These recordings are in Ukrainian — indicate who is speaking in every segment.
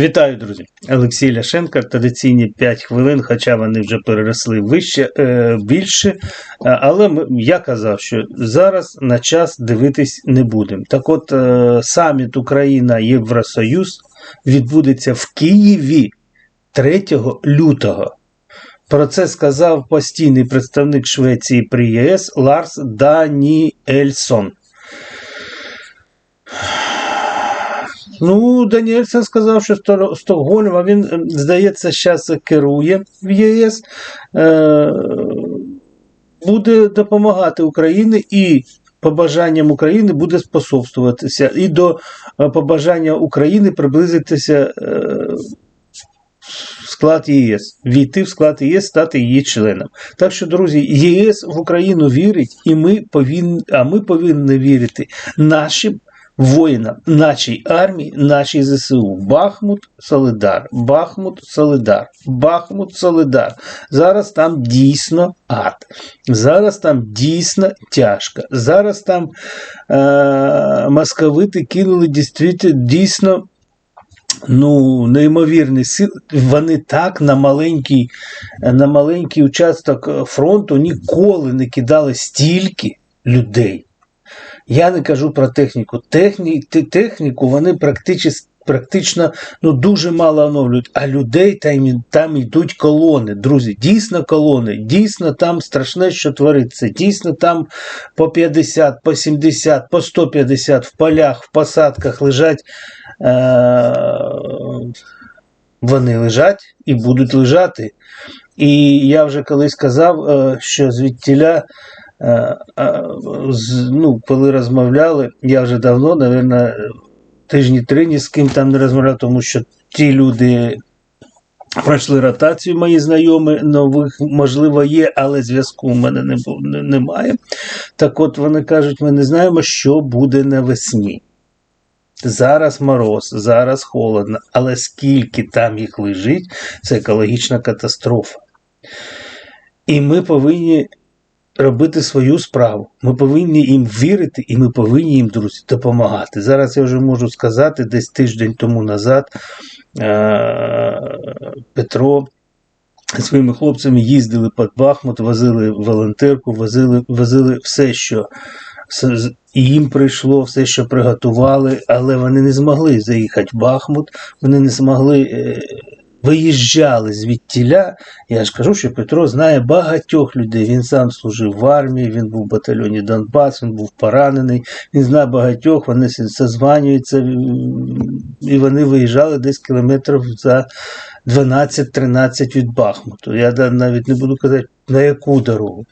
Speaker 1: Вітаю, друзі! Олексій Ляшенко. Традиційні 5 хвилин, хоча вони вже переросли вище е, більше. Е, Але я казав, що зараз на час дивитись не будемо. Так от, е, саміт Україна Євросоюз відбудеться в Києві 3 лютого. Про це сказав постійний представник Швеції при ЄС Ларс Даніельсон. Ну, Даніельсон сказав, що Сто- Стокгольм, а він, ем, здається, зараз керує в ЄС, е, буде допомагати Україні і побажанням України буде способствуватися. І до е, побажання України приблизитися е, в склад ЄС, війти в склад ЄС, стати її членом. Так що, друзі, ЄС в Україну вірить, і ми повинні, а ми повинні вірити нашим воїнам, нашій армії, нашій ЗСУ. Бахмут, Солидар, Бахмут, Солидар, Бахмут, Солидар. Зараз там дійсно ад. Зараз там дійсно тяжко. Зараз там е- московити кинули дійсно, ну, неймовірні сили. Вони так на маленький, на маленький участок фронту ніколи не кидали стільки людей. Я не кажу про техніку. Техні, техніку вони практично, практично ну, дуже мало оновлюють, а людей там, там йдуть колони, друзі. Дійсно колони, дійсно там страшне, що твориться. Дійсно там по 50, по 70, по 150 в полях, в посадках лежать. Е- вони лежать і будуть лежати. І я вже колись казав, е, що звідтіля, ну, коли розмовляли, я вже давно, мабуть, тижні три ні з ким там не розмовляв, тому що ті люди пройшли ротацію, мої знайомі, нових, можливо, є, але зв'язку в мене не, не- немає. Так от вони кажуть, ми не знаємо, що буде навесні. Зараз мороз, зараз холодно, але скільки там їх лежить, це екологічна катастрофа. І ми повинні робити свою справу. Ми повинні їм вірити, і ми повинні їм, друзі, допомагати. Зараз я вже можу сказати, десь тиждень тому назад е- Петро своїми хлопцями їздили під Бахмут, возили волонтерку, возили, возили все, що і їм прийшло, все, що приготували, але вони не змогли заїхати в Бахмут, вони не змогли. Виїжджали звідтіля. Я ж кажу, що Петро знає багатьох людей. Він сам служив в армії, він був в батальйоні Донбас, він був поранений. Він знає багатьох, вони созванюються, і вони виїжджали десь кілометрів за 12-13 від Бахмуту. Я навіть не буду казати, на яку дорогу.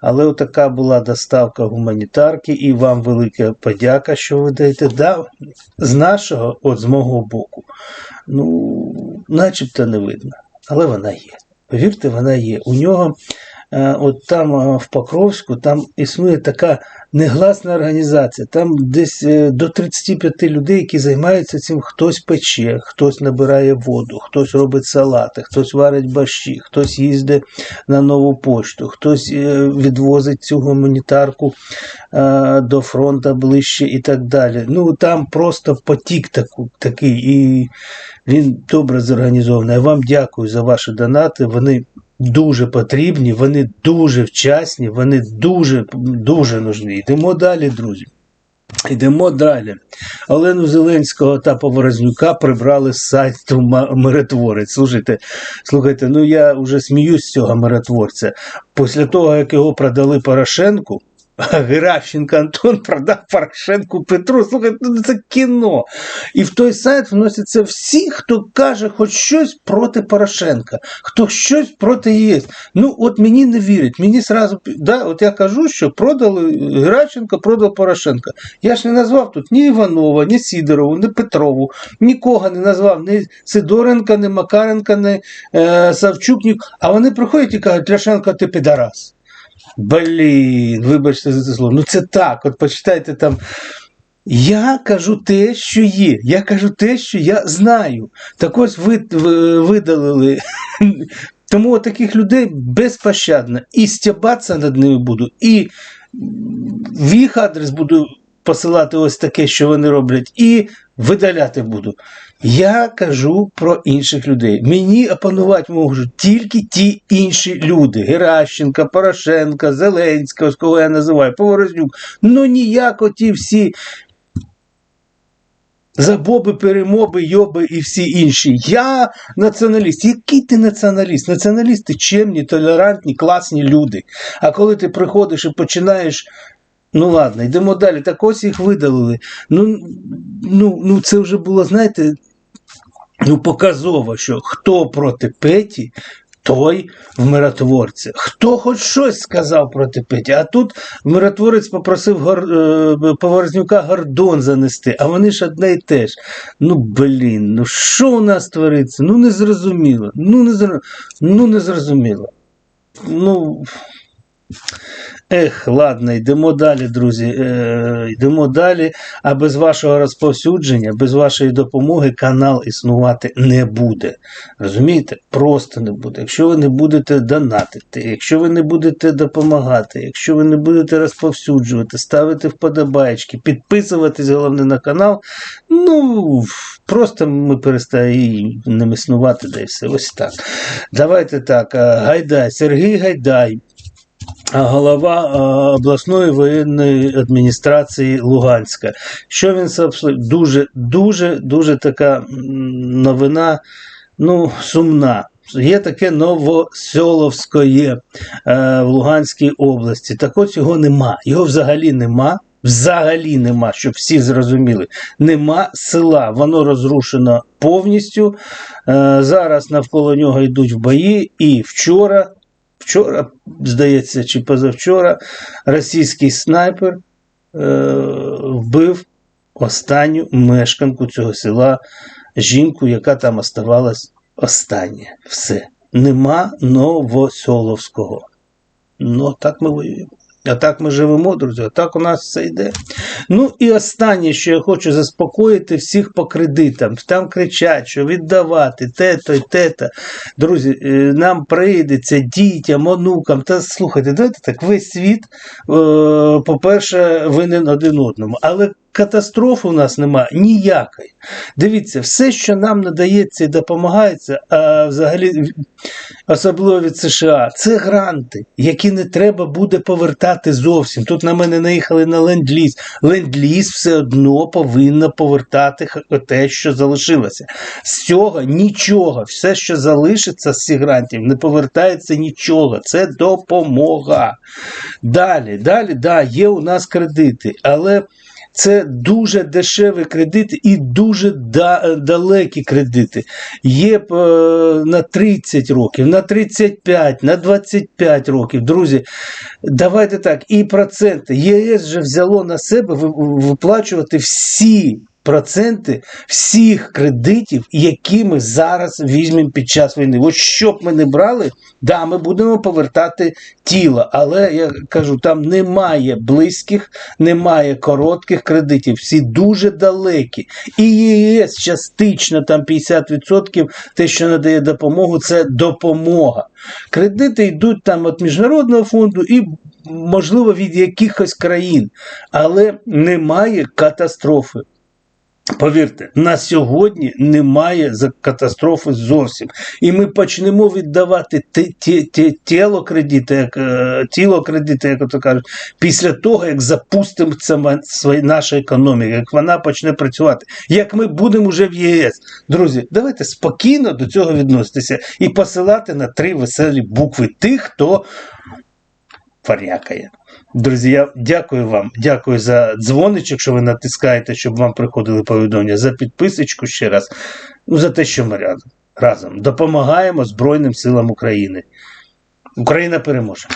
Speaker 1: Але така була доставка гуманітарки, і вам велика подяка, що ви даєте. Да, з нашого, от з мого боку, ну, начебто не видно, але вона є. Повірте, вона є. У нього, от там е, в Покровську, там існує така негласна організація. Там десь е, до 35 людей, які займаються цим, хтось пече, хтось набирає воду, хтось робить салати, хтось варить борщі, хтось їздить на нову пошту, хтось е, відвозить цю гуманітарку е, до фронту ближче і так далі. Ну там просто потік такий, і він добре зорганізований. Я вам дякую за ваші донати. Вони дуже потрібні, вони дуже вчасні, вони дуже, дуже нужні. Йдемо далі, друзі. Йдемо далі. Олену Зеленського та Поворознюка прибрали з сайту Миротворець. Слухайте, слухайте, ну я вже сміюсь з цього миротворця. Після того, як його продали Порошенку, Геращенко Антон продав Порошенку Петру. Слухайте, ну це кіно. І в той сайт вносяться всі, хто каже хоч щось проти Порошенка, хто щось проти ЄС. Ну, от мені не вірять. Мені сразу, да, от я кажу, що продали Геращенко, продав Порошенка. Я ж не назвав тут ні Іванова, ні Сідорову, ні Петрову, нікого не назвав, ні Сидоренка, ні Макаренка, ні е, Савчук, ні... а вони приходять і кажуть, Ляшенко, ти підарас. Блін, вибачте за це слово. Ну це так, от почитайте там. Я кажу те, що є. Я кажу те, що я знаю. Так ось ви, ви- видалили. Тому таких людей безпощадно. І стябатися над ними буду, і в їх адрес буду посилати ось таке, що вони роблять, і видаляти буду. Я кажу про інших людей. Мені опанувати можуть тільки ті інші люди: Геращенка, Порошенка, Зеленського, з кого я називаю, Поворознюк. Ну ніяк оті всі забоби, перемоби, йоби і всі інші. Я націоналіст. Який ти націоналіст? Націоналісти чемні, толерантні, класні люди. А коли ти приходиш і починаєш. Ну ладно, йдемо далі. Так ось їх видалили. Ну, ну, ну це вже було, знаєте, ну показово, що хто проти Петі, той в миротворця. Хто хоч щось сказав проти Петі, а тут миротворець попросив Гор... е, Поворознюка Гордон занести, а вони ж одне й те ж. Ну блін, ну що у нас твориться? Ну не зрозуміло. Ну не, зр... ну, не зрозуміло. Ну. Ех, ладно, йдемо далі, друзі. Е, йдемо далі. А без вашого розповсюдження, без вашої допомоги канал існувати не буде. Розумієте? Просто не буде. Якщо ви не будете донатити, якщо ви не будете допомагати, якщо ви не будете розповсюджувати, ставити вподобайки, підписуватись головне на канал, ну просто ми перестаємо існувати, да. Ось так. Давайте так. е, Гайдай, Сергій Гайдай. Голова обласної воєнної адміністрації Луганська. Що він сообщив? Дуже, дуже, дуже така новина, ну, сумна. Є таке Новоселовське е, в Луганській області. Так от його нема. Його взагалі нема. Взагалі нема, щоб всі зрозуміли. Нема села. Воно розрушено повністю. Е, зараз навколо нього йдуть в бої. І вчора вчора, здається, чи позавчора російський снайпер е, вбив останню мешканку цього села, жінку, яка там оставалась остання. Все. Нема Новосьоловського. Ну, так ми воюємо. А так ми живемо, друзі, а так у нас все йде. Ну і останнє, що я хочу заспокоїти всіх по кредитам. Там кричать, що віддавати, те-то й те-то. Друзі, е, нам прийдеться дітям, онукам. Та слухайте, давайте так, весь світ, е, по-перше, винен один одному. Але катастрофи у нас немає ніякої. Дивіться, все, що нам надається і допомагається, а взагалі, особливо від США, це гранти, які не треба буде повертати зовсім. Тут на мене наїхали на ленд-ліз. Ленд-ліз все одно повинна повертати те, що залишилося. З цього нічого, все, що залишиться з цих грантів, не повертається нічого. Це допомога. Далі, далі, да, є у нас кредити, але. Це дуже дешеві кредити і дуже да, далекі кредити. Є е, на 30 років, на 35, на 25 років. Друзі, давайте так, і проценти. ЄС вже взяло на себе виплачувати всі проценти всіх кредитів, які ми зараз візьмемо під час війни. От що б ми не брали, да, ми будемо повертати тіло, але я кажу, там немає близьких, немає коротких кредитів, всі дуже далекі. І ЄС частично там 50% те, що надає допомогу, це допомога. Кредити йдуть там від Міжнародного фонду і, можливо, від якихось країн, але немає катастрофи. Повірте, на сьогодні немає катастрофи зовсім. І ми почнемо віддавати ті, ті, ті, тіло кредити, як, е, тіло кредити, як то кажуть, після того, як своя- наша економіка, як вона почне працювати, як ми будемо вже в ЄС. Друзі, давайте спокійно до цього відноситися і посилати на три веселі букви тих, хто фарякає. Друзі, я дякую вам. Дякую за дзвоничок, що ви натискаєте, щоб вам приходили повідомлення, за підписочку ще раз. Ну, за те, що ми разом. разом допомагаємо Збройним силам України. Україна переможе.